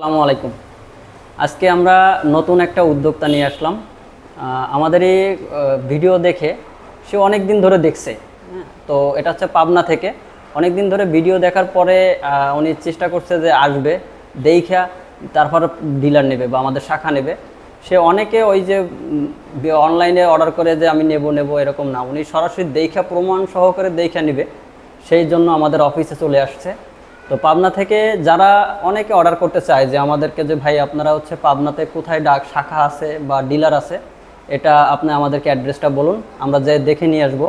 আসসালামু আলাইকুম। আজকে আমরা নতুন একটা উদ্যোক্তা নিয়ে আসলাম। আমাদের এই ভিডিও দেখে সে অনেক দিন ধরে দেখছে। হ্যাঁ, তো এটা হচ্ছে পাবনা থেকে। অনেক দিন ধরে ভিডিও দেখার পরে উনি চেষ্টা করছে যে আসবে দেখা তারপর ডিলার নেবে বা আমাদের শাখা নেবে। সে অনেকে ওই যে অনলাইনে অর্ডার করে যে আমি নেব নেব এরকম না। উনি সরাসরি দেখা প্রমাণ সহকারে দেখা নেবে। সেই জন্য আমাদের অফিসে চলে আসছে। তো পাবনা থেকে যারা অনেকে অর্ডার করতে চায় যে আমাদেরকে যে, ভাই, আপনারা হচ্ছে পাবনাতে কোথায় ডাক, শাখা আছে বা ডিলার আছে, এটা আপনি আমাদেরকে অ্যাড্রেসটা বলুন, আমরা যে দেখে নিয়ে আসব,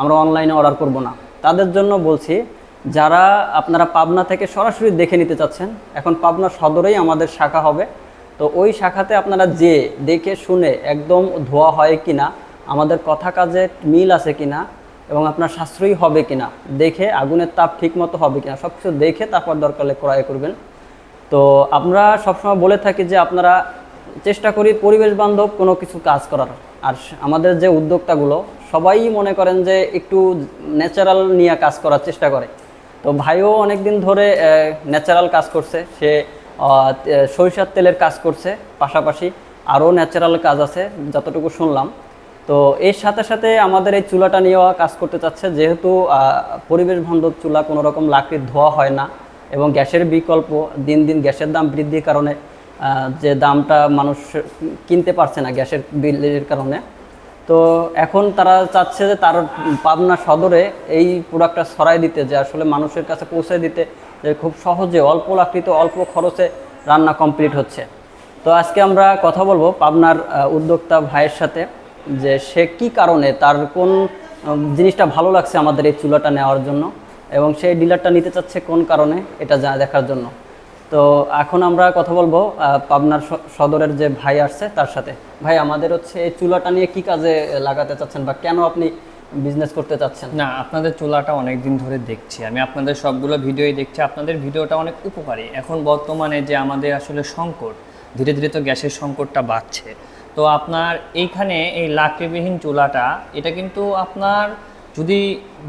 আমরা অনলাইনে অর্ডার করব না। তাদের জন্য বলছি, যারা আপনারা পাবনা থেকে সরাসরি দেখে নিতে চাচ্ছেন, এখন পাবনা সদরেই আমাদের শাখা হবে। তো ওই শাখাতে আপনারা যে দেখে শুনে একদম ধোয়া হয় কিনা, আমাদের কথা কাজে মিল আছে কিনা এবং আপনার সাশ্রয়ী হবে কিনা, দেখে আগুনের তাপ ঠিক মতো হবে কিনা সব কিছু দেখে তারপর দরকার ক্রয় করবেন। তো আমরা সবসময় বলে থাকি যে আপনারা চেষ্টা করি পরিবেশ বান্ধব কোনো কিছু কাজ করার। আর আমাদের যে উদ্যোক্তাগুলো, সবাই মনে করেন যে একটু ন্যাচারাল নিয়ে কাজ করার চেষ্টা করে। তো ভাইও অনেক দিন ধরে ন্যাচারাল কাজ করছে। সে সরিষার তেলের কাজ করছে পাশাপাশি আরও ন্যাচারাল কাজ আছে, যতটুকু শুনলাম। তো এর সাথে সাথে আমাদের এই চুলাটা নিয়েও কাজ করতে চাচ্ছে। যেহেতু পরিবেশ বান্ধব চুলা কোনো রকম লাকড়ির ধোয়া হয় না এবং গ্যাসের বিকল্প দিন দিন গ্যাসের দাম বৃদ্ধির কারণে যে দামটা মানুষ কিনতে পারছে না গ্যাসের বিলের কারণে। তো এখন তারা চাচ্ছে যে তার পাবনা সদরে এই প্রোডাক্টটা ছড়াই দিতে, যে আসলে মানুষের কাছে পৌঁছে দিতে, যে খুব সহজে অল্প লাকড়িতে অল্প খরচে রান্না কমপ্লিট হচ্ছে। তো আজকে আমরা কথা বলব পাবনার উদ্যোক্তা ভাইয়ের সাথে। যে সে কি কারণে তার কোন জিনিসটা ভালো লাগছে আমাদের এই চুলাটা নেওয়ার জন্য এবং সেই ডিলারটা নিতে চাচ্ছে কোন কারণে এটা দেখার জন্য। তো এখন আমরা কথা বলব পাবনার সদরের যে ভাই আসছে তার সাথে। ভাই, আমাদের হচ্ছে এই চুলাটা নিয়ে কি কাজে লাগাতে চাচ্ছেন বা কেন আপনি বিজনেস করতে চাচ্ছেন? না, আপনাদের চুলাটা অনেক দিন ধরে দেখছি। আমি আপনাদের সবগুলো ভিডিওই দেখছি। আপনাদের ভিডিওটা অনেক উপকারী। এখন বর্তমানে যে আমাদের আসলে সংকট, ধীরে ধীরে তো গ্যাসের সংকটটা বাড়ছে। তো আপনার এইখানে এই লাকড়িবিহীন চুলাটা, এটা কিন্তু আপনার যদি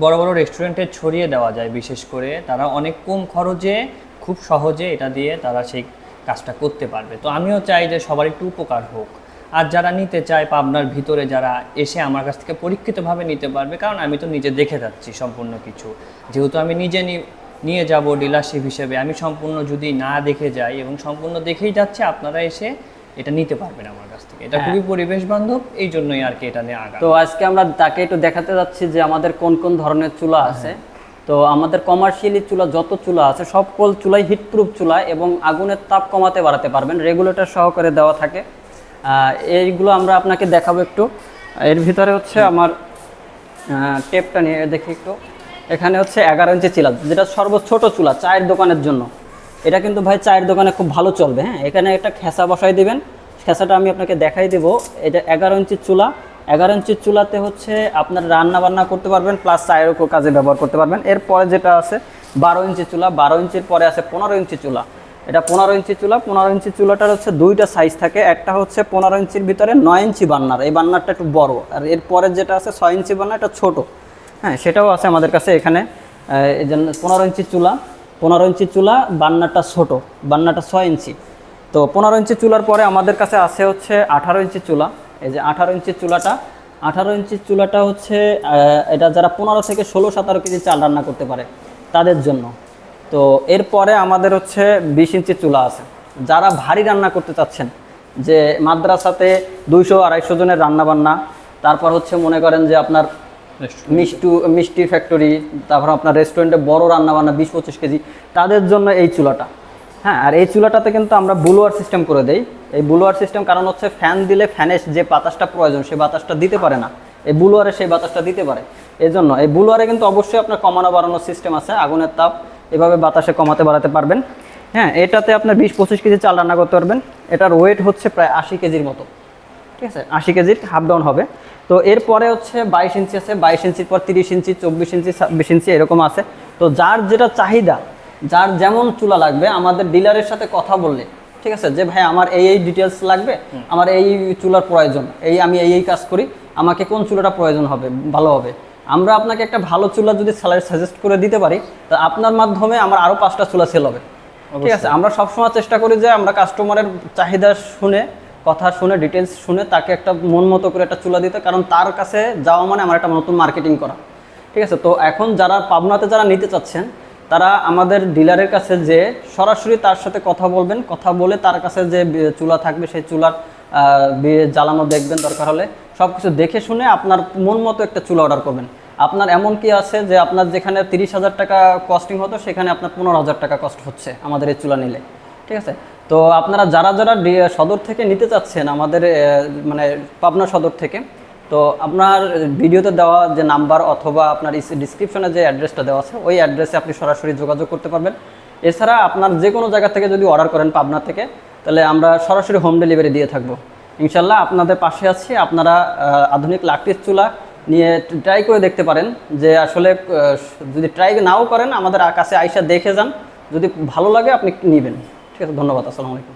বড় বড় রেস্টুরেন্টে ছড়িয়ে দেওয়া যায় বিশেষ করে, তারা অনেক কম খরচে খুব সহজে এটা দিয়ে তারা সেই কাজটা করতে পারবে। তো আমিও চাই যে সবার একটু উপকার হোক। আর যারা নিতে চায় পাবনার ভিতরে যারা এসে আমার কাছ থেকে পরীক্ষিতভাবে নিতে পারবে, কারণ আমি তো নিজে দেখে যাচ্ছি সম্পূর্ণ কিছু। যেহেতু আমি নিজে নিয়ে যাব ডিলারশিপ হিসেবে, আমি সম্পূর্ণ যদি না দেখে যাই এবং সম্পূর্ণ দেখেই যাচ্ছে, আপনারা এসে এটা নিতে পারবেন আমার কাছ থেকে। এটা খুবই পরিবেশ বান্ধব এই জন্যই আর কি এটা নিয়ে আগা তো আজকে আমরা তাকে একটু দেখাতে যাচ্ছি যে আমাদের কোন কোন ধরনের চুলা আছে। তো আমাদের কমার্শিয়ালি চুলা যত চুলা আছে সব কল চুলাই হিটপ্রুফ চুলা এবং আগুনের তাপ কমাতে বাড়াতে পারবেন রেগুলেটর সহকারে দেওয়া থাকে। এইগুলো আমরা আপনাকে দেখাবো একটু। এর ভিতরে হচ্ছে আমার টেপটা নিয়ে দেখি একটু। এখানে হচ্ছে এগারো ইঞ্চি চুলা যেটা সর্বোচ্চ ছোট চুলা চায়ের দোকানের জন্য। এটা কিন্তু ভাই চায়ের দোকানে খুব ভালো চলবে হ্যাঁ? এখানে একটা খেসা বসাই দিবেন। খেসাটা আমি আপনাকে দেখাই দেবো। এটা এগারো ইঞ্চির চুলা। এগারো ইঞ্চির চুলাতে হচ্ছে আপনার রান্না বান্না করতে পারবেন প্লাস চায়ের কাজে ব্যবহার করতে পারবেন। এরপরে যেটা আছে, বারো ইঞ্চি চুলা। বারো ইঞ্চির পরে আছে পনেরো ইঞ্চি চুলা। এটা পনেরো ইঞ্চি চুলা। পনেরো ইঞ্চি চুলাটার হচ্ছে দুইটা সাইজ থাকে। একটা হচ্ছে পনেরো ইঞ্চির ভিতরে নয় ইঞ্চি বান্নার। এই বান্নারটা একটু বড়। আর এরপরে যেটা আছে, ছয় ইঞ্চি বান্নার এটা ছোট। হ্যাঁ সেটাও আছে আমাদের কাছে এখানে। এই জন্য পনেরো ইঞ্চি চুলা। পনেরো ইঞ্চি চুলা, বান্নাটা ছোট, বান্নাটা ছয় ইঞ্চি। তো পনেরো ইঞ্চি চুলার পরে আমাদের কাছে আছে হচ্ছে আঠারো ইঞ্চি চুলা। এই যে আঠারো ইঞ্চি চুলাটা, আঠারো ইঞ্চি চুলাটা হচ্ছে এটা যারা পনেরো থেকে ষোলো সতেরো কেজি চাল রান্না করতে পারে, তাদের জন্য। তো এরপরে আমাদের হচ্ছে বিশ ইঞ্চি চুলা আছে। যারা ভারী রান্না করতে চাচ্ছেন, যে মাদ্রাসাতে দুইশো আড়াইশো জনের রান্না বান্না তারপর হচ্ছে মনে করেন যে আপনার মিষ্টি মিষ্টি ফ্যাক্টরি তারপর আপনার রেস্টুরেন্টে বড় রান্না বান্না বিশ পঁচিশ কেজি। তাদের জন্য এই চুলাটা। হ্যাঁ আর এই চুলাটাতে কিন্তু আমরা বুলোয়ার সিস্টেম করে দেই। এই বুলোয়ার সিস্টেম কারণ হচ্ছে ফ্যান দিলে ফ্যানের যে বাতাসটা প্রয়োজন সেই বাতাসটা দিতে পারে না। এই বুলোয়ারে সেই বাতাসটা দিতে পারে। এই জন্য এই বুলোয়ারে কিন্তু অবশ্যই আপনার কমানো বাড়ানোর সিস্টেম আছে, আগুনের তাপ। এভাবে বাতাসে কমাতে, বাড়াতে পারবেন। হ্যাঁ এটাতে আপনার বিশ পঁচিশ কেজি চাল রান্না করতে পারবেন। এটার ওয়েট হচ্ছে প্রায় আশি কেজির মতো। ঠিক আছে আশি কেজির হাফ ডাউন হবে। তো এরপরে হচ্ছে বাইশ ইঞ্চি আছে বাইশ ইঞ্চির পর তিরিশ ইঞ্চি চব্বিশ ইঞ্চি ছাব্বিশ ইঞ্চি এরকম আছে। তো যার যেটা চাহিদা যার যেমন চুলা লাগবে আমাদের ডিলারের সাথে কথা বললে ঠিক আছে যে ভাই আমার এই এই ডিটেলস লাগবে আমার এই চুলার প্রয়োজন এই আমি এই এই কাজ করি আমাকে কোন চুলাটা প্রয়োজন হবে ভালো হবে। আমরা আপনাকে একটা ভালো চুলা যদি স্যালারি সাজেস্ট করে দিতে পারি তা আপনার মাধ্যমে আমার আরও পাঁচটা চুলা সেল হবে। ঠিক আছে আমরা সবসময় চেষ্টা করি যে আমরা কাস্টমারের চাহিদা শুনে কথা শুনে ডিটেলস শুনে তাকে একটা মন মতো করে একটা চুলা দিতে, কারণ তার কাছে যাওয়া মানে আমার একটা নতুন মার্কেটিং করা। ঠিক আছে? তো এখন যারা পাবনাতে যারা নিতে চাচ্ছেন, তারা আমাদের ডিলারের কাছে যে সরাসরি তার সাথে কথা বলবেন, কথা বলে তার কাছে যে চুলা থাকবে, সেই চুলার জ্বালানো দেখবেন দরকার হলে সব কিছু দেখে শুনে আপনার মন মতো একটা চুলা অর্ডার করবেন। আপনার এমন কি আছে যে আপনার যেখানে তিরিশ হাজার টাকা কস্টিং হতো, সেখানে আপনার পনেরো হাজার টাকা কস্ট হচ্ছে আমাদের এই চুলা নিলে। ঠিক আছে? তো আপনারা যারা যারা সদর থেকে নিতে চাচ্ছেন, আমাদের মানে পাবনা সদর থেকে, তো আপনার ভিডিওতে দেওয়া যে নাম্বার অথবা আপনার ডিসক্রিপশনে যে অ্যাড্রেসটা দেওয়া আছে, ওই অ্যাড্রেসে আপনি সরাসরি যোগাযোগ করতে পারবেন। এছাড়া আপনার যে কোনো জায়গা থেকে যদি অর্ডার করেন পাবনা থেকে, তাহলে আমরা সরাসরি হোম ডেলিভারি দিয়ে থাকব। ইনশাল্লাহ আপনাদের পাশে আছি। আপনারা আধুনিক লাকটিস চুলা নিয়ে ট্রাই করে দেখতে পারেন যে আসলে যদি ট্রাই নাও করেন, আমাদের কাছে আইসা দেখে যান। যদি ভালো লাগে, আপনি নেবেন। ঠিক আছে ধন্যবাদ আসসালামু আলাইকুম।